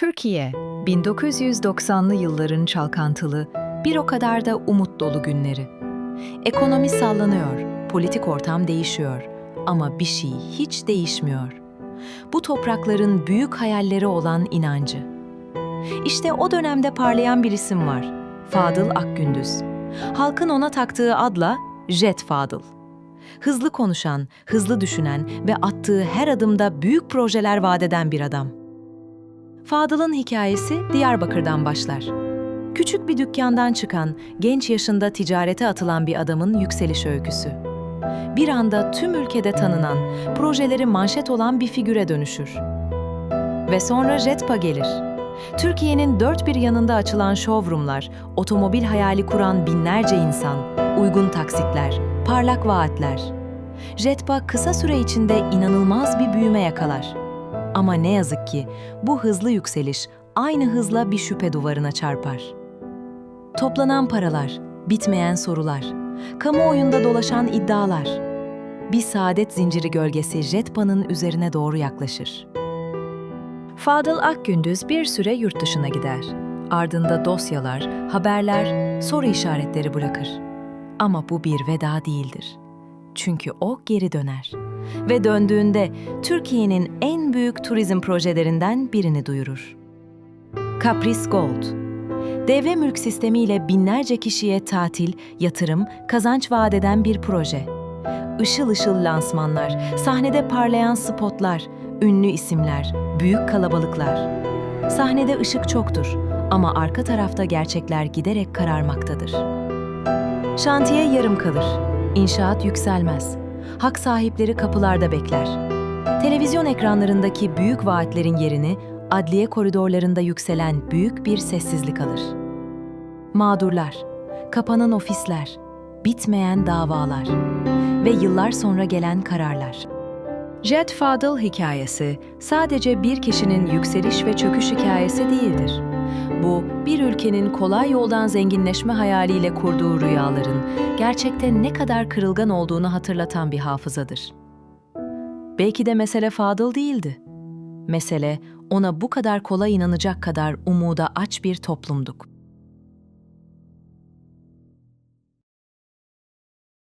Türkiye, 1990'lı yılların çalkantılı, bir o kadar da umut dolu günleri. Ekonomi sallanıyor, politik ortam değişiyor ama bir şey hiç değişmiyor. Bu toprakların büyük hayalleri olan inancı. İşte o dönemde parlayan bir isim var. Fadıl Akgündüz. Halkın ona taktığı adla Jet Fadıl. Hızlı konuşan, hızlı düşünen ve attığı her adımda büyük projeler vadeden bir adam. Fadıl'ın hikayesi Diyarbakır'dan başlar. Küçük bir dükkandan çıkan, genç yaşında ticarete atılan bir adamın yükseliş öyküsü. Bir anda tüm ülkede tanınan, projeleri manşet olan bir figüre dönüşür. Ve sonra Jetpa gelir. Türkiye'nin dört bir yanında açılan showroomlar, otomobil hayali kuran binlerce insan, uygun taksitler, parlak vaatler. Jetpa kısa süre içinde inanılmaz bir büyüme yakalar. Ama ne yazık ki bu hızlı yükseliş aynı hızla bir şüphe duvarına çarpar. Toplanan paralar, bitmeyen sorular, kamuoyunda dolaşan iddialar. Bir saadet zinciri gölgesi Jetpa'nın üzerine doğru yaklaşır. Fadıl Akgündüz bir süre yurt dışına gider. Ardında dosyalar, haberler, soru işaretleri bırakır. Ama bu bir veda değildir. Çünkü o geri döner. Ve döndüğünde Türkiye'nin en büyük turizm projelerinden birini duyurur. Caprice Gold Devre mülk sistemiyle binlerce kişiye tatil, yatırım, kazanç vaat eden bir proje. Işıl ışıl lansmanlar, sahnede parlayan spotlar, ünlü isimler, büyük kalabalıklar. Sahnede ışık çoktur ama arka tarafta gerçekler giderek kararmaktadır. Şantiye yarım kalır. İnşaat yükselmez. Hak sahipleri kapılarda bekler. Televizyon ekranlarındaki büyük vaatlerin yerini adliye koridorlarında yükselen büyük bir sessizlik alır. Mağdurlar, kapanan ofisler, bitmeyen davalar ve yıllar sonra gelen kararlar. Jet Fadıl hikayesi sadece bir kişinin yükseliş ve çöküş hikayesi değildir. Bu, bir ülkenin kolay yoldan zenginleşme hayaliyle kurduğu rüyaların gerçekte ne kadar kırılgan olduğunu hatırlatan bir hafızadır. Belki de mesele Fadıl değildi. Mesele ona bu kadar kolay inanacak kadar umuda aç bir toplumduk.